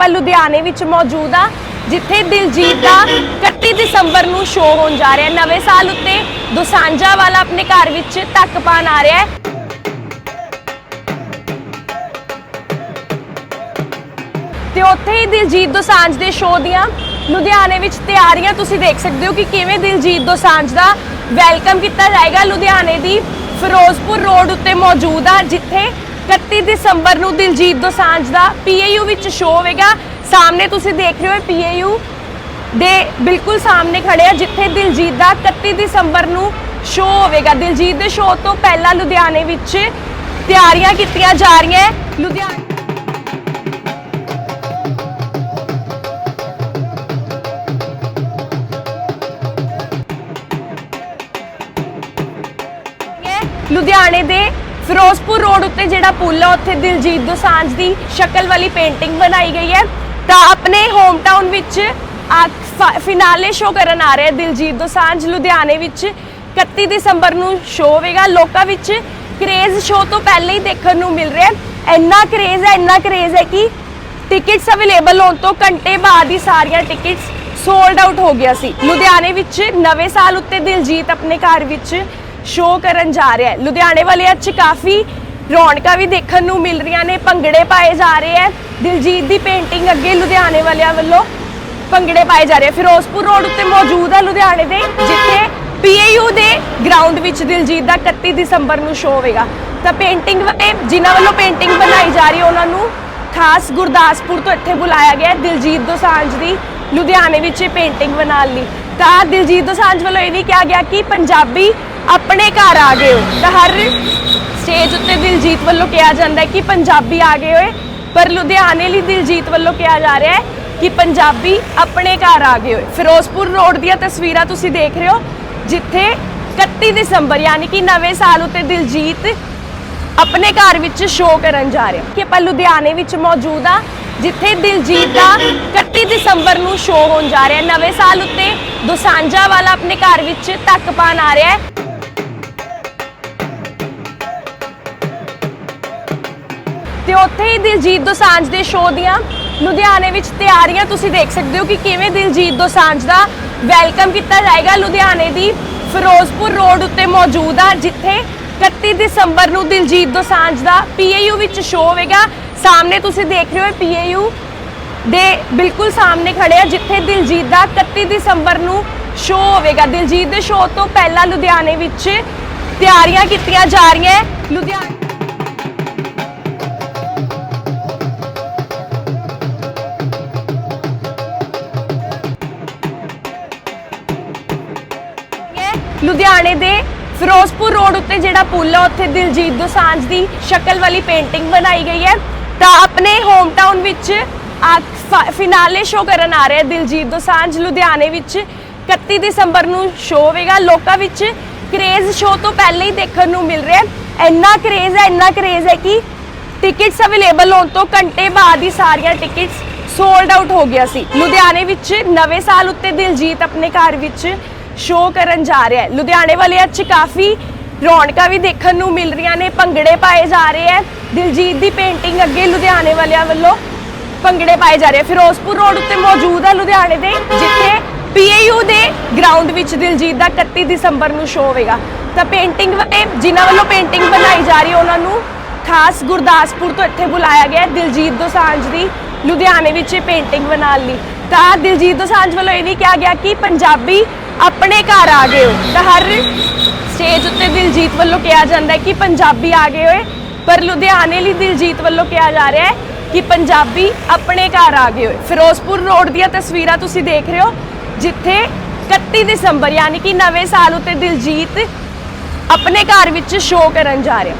ਆਪਾਂ ਲੁਧਿਆਣੇ ਵਿੱਚ ਮੌਜੂਦ ਆ, ਜਿੱਥੇ ਦਿਲਜੀਤ ਦਾ 31 ਦਸੰਬਰ ਨੂੰ ਸ਼ੋਅ ਹੋਣ ਜਾ ਰਿਹਾ ਹੈ। ਨਵੇਂ ਸਾਲ ਉੱਤੇ ਦੋਸਾਂਝਾ ਵਾਲਾ ਆਪਣੇ ਘਰ ਵਿੱਚ ਤੱਕ ਪਾਣ ਆ ਰਿਹਾ ਹੈ। ਤੇ ਉੱਥੇ ਹੀ ਦਿਲਜੀਤ ਦੋਸਾਂਝ ਦੇ ਸ਼ੋਅ ਦੀਆਂ ਲੁਧਿਆਣੇ ਵਿੱਚ ਤਿਆਰੀਆਂ ਤੁਸੀਂ ਦੇਖ ਸਕਦੇ ਹੋ ਕਿ ਕਿਵੇਂ ਦਿਲਜੀਤ ਦੋਸਾਂਝ ਦਾ ਵੈਲਕਮ ਕੀਤਾ ਜਾਏਗਾ। ਲੁਧਿਆਣੇ ਦੀ ਫਿਰੋਜ਼ਪੁਰ ਰੋਡ ਉੱਤੇ ਮੌਜੂਦ ਆ, ਜਿੱਥੇ 31 ਦਸੰਬਰ ਨੂੰ ਦਿਲਜੀਤ ਦੋਸਾਂਝ ਦਾ ਪੀਏਯੂ ਵਿੱਚ ਸ਼ੋਅ ਹੋਵੇਗਾ। ਸਾਹਮਣੇ ਤੁਸੀਂ ਦੇਖ ਰਹੇ ਹੋ ਪੀਏਯੂ ਦੇ ਬਿਲਕੁਲ ਸਾਹਮਣੇ ਖੜੇ ਆ, ਜਿੱਥੇ ਦਿਲਜੀਤ ਦਾ 31 ਦਸੰਬਰ ਨੂੰ ਸ਼ੋਅ ਹੋਵੇਗਾ। ਦਿਲਜੀਤ ਦੇ ਸ਼ੋਅ ਤੋਂ ਪਹਿਲਾਂ ਲੁਧਿਆਣੇ ਵਿੱਚ ਤਿਆਰੀਆਂ ਕੀਤੀਆਂ ਜਾ ਰਹੀਆਂ ਲੁਧਿਆਣੇ ਲੁਧਿਆਣੇ ਦੇ ਫਿਰੋਜ਼ਪੁਰ ਰੋਡ ਉੱਤੇ ਜਿਹੜਾ ਪੁਲ ਆ, ਉੱਥੇ ਦਿਲਜੀਤ ਦੋਸਾਂਝ ਦੀ ਸ਼ਕਲ ਵਾਲੀ ਪੇਂਟਿੰਗ ਬਣਾਈ ਗਈ ਹੈ। ਤਾਂ ਆਪਣੇ ਹੋਮ ਟਾਊਨ ਵਿੱਚ ਫਿਨਾਲੇ ਸ਼ੋਅ ਕਰਨ ਆ ਰਿਹਾ ਦਿਲਜੀਤ ਦੋਸਾਂਝ, ਲੁਧਿਆਣੇ ਵਿੱਚ। 31 ਦਸੰਬਰ ਨੂੰ ਸ਼ੋਅ ਹੋਵੇਗਾ। ਲੋਕਾਂ ਵਿੱਚ ਕ੍ਰੇਜ਼ ਸ਼ੋਅ ਤੋਂ ਪਹਿਲਾਂ ਹੀ ਦੇਖਣ ਨੂੰ ਮਿਲ ਰਿਹਾ ਇੰਨਾ ਕ੍ਰੇਜ਼ ਹੈ, ਇੰਨਾ ਕ੍ਰੇਜ਼ ਹੈ ਕਿ ਟਿਕਟਸ ਅਵੇਲੇਬਲ ਹੋਣ ਤੋਂ ਘੰਟੇ ਬਾਅਦ ਹੀ ਸਾਰੀਆਂ ਟਿਕਟਸ ਸੋਲਡ ਆਊਟ ਹੋ ਗਿਆ ਸੀ। ਲੁਧਿਆਣੇ ਵਿੱਚ ਨਵੇਂ ਸਾਲ ਉੱਤੇ ਦਿਲਜੀਤ ਆਪਣੇ ਘਰ ਵਿੱਚ ਸ਼ੋਅ ਕਰਨ ਜਾ ਰਿਹਾ ਹੈ। ਲੁਧਿਆਣੇ ਵਾਲਿਆਂ 'ਚ ਕਾਫੀ ਰੌਣਕਾਂ ਵੀ ਦੇਖਣ ਨੂੰ ਮਿਲ ਰਹੀਆਂ ਨੇ, ਭੰਗੜੇ ਪਾਏ ਜਾ ਰਹੇ ਹੈ। ਦਿਲਜੀਤ ਦੀ ਪੇਂਟਿੰਗ ਅੱਗੇ ਲੁਧਿਆਣੇ ਵਾਲਿਆਂ ਵੱਲੋਂ ਭੰਗੜੇ ਪਾਏ ਜਾ ਰਹੇ ਫਿਰੋਜ਼ਪੁਰ ਰੋਡ ਉੱਤੇ ਮੌਜੂਦ ਹੈ ਲੁਧਿਆਣੇ ਦੇ, ਜਿੱਥੇ ਪੀਏਯੂ ਦੇ ਗਰਾਊਂਡ ਵਿੱਚ ਦਿਲਜੀਤ ਦਾ 31 ਦਸੰਬਰ ਨੂੰ ਸ਼ੋਅ ਹੋਵੇਗਾ। ਤਾਂ ਪੇਂਟਿੰਗ ਵਾਲੇ ਜਿਨ੍ਹਾਂ ਵੱਲੋਂ ਪੇਂਟਿੰਗ ਬਣਾਈ ਜਾ ਰਹੀ ਹੈ, ਉਹਨਾਂ ਨੂੰ ਖਾਸ ਗੁਰਦਾਸਪੁਰ ਤੋਂ ਇੱਥੇ ਬੁਲਾਇਆ ਗਿਆ ਦਿਲਜੀਤ ਦੋਸਾਂਝ ਦੀ ਲੁਧਿਆਣੇ ਵਿੱਚ ਇਹ ਪੇਂਟਿੰਗ ਬਣਾਉਣ ਲਈ। ਤਾਂ ਦਿਲਜੀਤ ਦੋਸਾਂਝ ਵੱਲੋਂ ਇਹ ਵੀ ਕਿਹਾ ਗਿਆ ਕਿ ਪੰਜਾਬੀ ਆਪਣੇ ਘਰ ਆ ਗਏ ਹੋ। ਤਾਂ ਹਰ ਸਟੇਜ ਉੱਤੇ ਦਿਲਜੀਤ ਵੱਲੋਂ ਕਿਹਾ ਜਾਂਦਾ ਹੈ ਕਿ ਪੰਜਾਬੀ ਆ ਗਏ ਹੋਏ। ਪਰ ਲੁਧਿਆਣੇ ਲਈ ਦਿਲਜੀਤ ਵੱਲੋਂ ਕਿਹਾ ਜਾ ਰਿਹਾ ਹੈ ਕਿ ਪੰਜਾਬੀ ਆਪਣੇ ਘਰ ਆ ਗਏ ਹੋਏ। ਫਿਰੋਜ਼ਪੁਰ ਰੋਡ ਦੀਆਂ ਤਸਵੀਰਾਂ ਤੁਸੀਂ ਦੇਖ ਰਹੇ ਹੋ, ਜਿੱਥੇ 31 ਦਸੰਬਰ ਯਾਨੀ ਕਿ ਨਵੇਂ ਸਾਲ ਉੱਤੇ ਦਿਲਜੀਤ ਆਪਣੇ ਘਰ ਵਿੱਚ ਸ਼ੋਅ ਕਰਨ ਜਾ ਰਿਹਾ ਕਿ ਆਪਾਂ ਲੁਧਿਆਣੇ ਵਿੱਚ ਮੌਜੂਦ ਆ ਜਿੱਥੇ ਦਿਲਜੀਤ ਦਾ 31 ਦਸੰਬਰ ਨੂੰ ਸ਼ੋਅ ਹੋਣ ਜਾ ਰਿਹਾ ਨਵੇਂ ਸਾਲ ਉੱਤੇ ਦੋਸਾਂਝਾ ਵਾਲਾ ਆਪਣੇ ਘਰ ਵਿੱਚ ਤੱਕ ਪਾਣ ਆ ਰਿਹਾ ਹੈ। ਤੇ ਉੱਥੇ ਹੀ ਦਿਲਜੀਤ ਦੋਸਾਂਝ ਦੇ ਸ਼ੋਅ ਦੀਆਂ ਲੁਧਿਆਣੇ ਵਿੱਚ ਤਿਆਰੀਆਂ। ਤੁਸੀਂ ਦੇਖ ਸਕਦੇ ਹੋ ਕਿ ਕਿਵੇਂ ਦਿਲਜੀਤ ਦੋਸਾਂਝ ਦਾ ਵੈਲਕਮ ਕੀਤਾ ਜਾਏਗਾ। ਲੁਧਿਆਣੇ ਦੀ ਫਿਰੋਜ਼ਪੁਰ ਰੋਡ ਉੱਤੇ ਮੌਜੂਦ ਆ, ਜਿੱਥੇ 31 ਦਸੰਬਰ ਨੂੰ ਦਿਲਜੀਤ ਦੋਸਾਂਝ ਦਾ ਪੀਏਯੂ ਵਿੱਚ ਸ਼ੋਅ ਹੋਵੇਗਾ। ਸਾਹਮਣੇ ਤੁਸੀਂ ਦੇਖ ਰਹੇ ਹੋ ਪੀਏਯੂ ਦੇ ਬਿਲਕੁਲ ਸਾਹਮਣੇ ਖੜੇ ਆ, ਜਿੱਥੇ ਦਿਲਜੀਤ ਦਾ 31 ਦਸੰਬਰ ਨੂੰ ਸ਼ੋਅ ਹੋਵੇਗਾ। ਦਿਲਜੀਤ ਦੇ ਸ਼ੋਅ ਤੋਂ ਪਹਿਲਾਂ ਲੁਧਿਆਣੇ ਵਿੱਚ ਤਿਆਰੀਆਂ ਕੀਤੀਆਂ ਜਾ ਰਹੀਆਂ। ਲੁਧਿਆਣੇ ਲੁਧਿਆਣੇ ਦੇ ਫਿਰੋਜ਼ਪੁਰ ਰੋਡ ਉੱਤੇ ਜਿਹੜਾ ਪੁਲ ਆ, ਉੱਥੇ ਦਿਲਜੀਤ ਦੋਸਾਂਝ ਦੀ ਸ਼ਕਲ ਵਾਲੀ ਪੇਂਟਿੰਗ ਬਣਾਈ ਗਈ ਹੈ। ਤਾਂ ਆਪਣੇ ਹੋਮ ਟਾਊਨ ਵਿੱਚ ਫਿਨਾਲੇ ਸ਼ੋਅ ਕਰਨ ਆ ਰਿਹਾ ਦਿਲਜੀਤ ਦੋਸਾਂਝ ਲੁਧਿਆਣੇ ਵਿੱਚ। 31 ਦਸੰਬਰ ਨੂੰ ਸ਼ੋਅ ਹੋਵੇਗਾ। ਲੋਕਾਂ ਵਿੱਚ ਕ੍ਰੇਜ਼ ਸ਼ੋਅ ਤੋਂ ਪਹਿਲਾਂ ਹੀ ਦੇਖਣ ਨੂੰ ਮਿਲ ਰਿਹਾ ਹੈ। ਇੰਨਾ ਕ੍ਰੇਜ਼ ਹੈ, ਇੰਨਾ ਕ੍ਰੇਜ਼ ਹੈ ਕਿ ਟਿਕਟਸ ਅਵੇਲੇਬਲ ਹੋਣ ਤੋਂ ਘੰਟੇ ਬਾਅਦ ਹੀ ਸਾਰੀਆਂ ਟਿਕਟਸ ਸੋਲਡ ਆਊਟ ਹੋ ਗਿਆ ਸੀ। ਲੁਧਿਆਣੇ ਵਿੱਚ ਨਵੇਂ ਸਾਲ ਉੱਤੇ ਦਿਲਜੀਤ ਆਪਣੇ ਘਰ ਵਿੱਚ ਸ਼ੋਅ ਕਰਨ ਜਾ ਰਿਹਾ ਹੈ। ਲੁਧਿਆਣੇ ਵਾਲਿਆਂ 'ਚ ਕਾਫੀ ਰੌਣਕਾਂ ਵੀ ਦੇਖਣ ਨੂੰ ਮਿਲ ਰਹੀਆਂ ਨੇ, ਭੰਗੜੇ ਪਾਏ ਜਾ ਰਹੇ ਹੈ। ਦਿਲਜੀਤ ਦੀ ਪੇਂਟਿੰਗ ਅੱਗੇ ਲੁਧਿਆਣੇ ਵਾਲਿਆਂ ਵੱਲੋਂ ਭੰਗੜੇ ਪਾਏ ਜਾ ਰਹੇ ਫਿਰੋਜ਼ਪੁਰ ਰੋਡ ਉੱਤੇ ਮੌਜੂਦ ਹੈ ਲੁਧਿਆਣੇ ਦੇ, ਜਿੱਥੇ ਪੀਏਯੂ ਦੇ ਗਰਾਊਂਡ ਵਿੱਚ ਦਿਲਜੀਤ ਦਾ 31 ਦਸੰਬਰ ਨੂੰ ਸ਼ੋਅ ਹੋਵੇਗਾ। ਤਾਂ ਪੇਂਟਿੰਗ ਵਾਲੇ ਜਿਨ੍ਹਾਂ ਵੱਲੋਂ ਪੇਂਟਿੰਗ ਬਣਾਈ ਜਾ ਰਹੀ ਹੈ, ਉਹਨਾਂ ਨੂੰ ਖਾਸ ਗੁਰਦਾਸਪੁਰ ਤੋਂ ਇੱਥੇ ਬੁਲਾਇਆ ਗਿਆ ਦਿਲਜੀਤ ਦੋਸਾਂਝ ਦੀ ਲੁਧਿਆਣੇ ਵਿੱਚ ਇਹ ਪੇਂਟਿੰਗ ਬਣਾਉਣ ਲਈ। ਤਾਂ ਦਿਲਜੀਤ ਦੋਸਾਂਝ ਵੱਲੋਂ ਇਹ ਵੀ ਕਿਹਾ ਗਿਆ ਕਿ ਪੰਜਾਬੀ ਆਪਣੇ ਘਰ ਆ ਗਏ ਹੋ। ਤਾਂ ਹਰ ਸਟੇਜ ਉੱਤੇ ਦਿਲਜੀਤ ਵੱਲੋਂ ਕਿਹਾ ਜਾਂਦਾ ਹੈ ਕਿ ਪੰਜਾਬੀ ਆ ਗਏ ਹੋਏ। ਪਰ ਲੁਧਿਆਣੇ ਲਈ ਦਿਲਜੀਤ ਵੱਲੋਂ ਕਿਹਾ ਜਾ ਰਿਹਾ ਹੈ ਕਿ ਪੰਜਾਬੀ ਆਪਣੇ ਘਰ ਆ ਗਏ ਹੋਏ। ਫਿਰੋਜ਼ਪੁਰ ਰੋਡ ਦੀਆਂ ਤਸਵੀਰਾਂ ਤੁਸੀਂ ਦੇਖ ਰਹੇ ਹੋ, ਜਿੱਥੇ 31 ਦਸੰਬਰ, ਯਾਨੀ ਕਿ ਨਵੇਂ ਸਾਲ ਉੱਤੇ ਦਿਲਜੀਤ ਆਪਣੇ ਘਰ ਵਿੱਚ ਸ਼ੋਅ ਕਰਨ ਜਾ ਰਿਹਾ।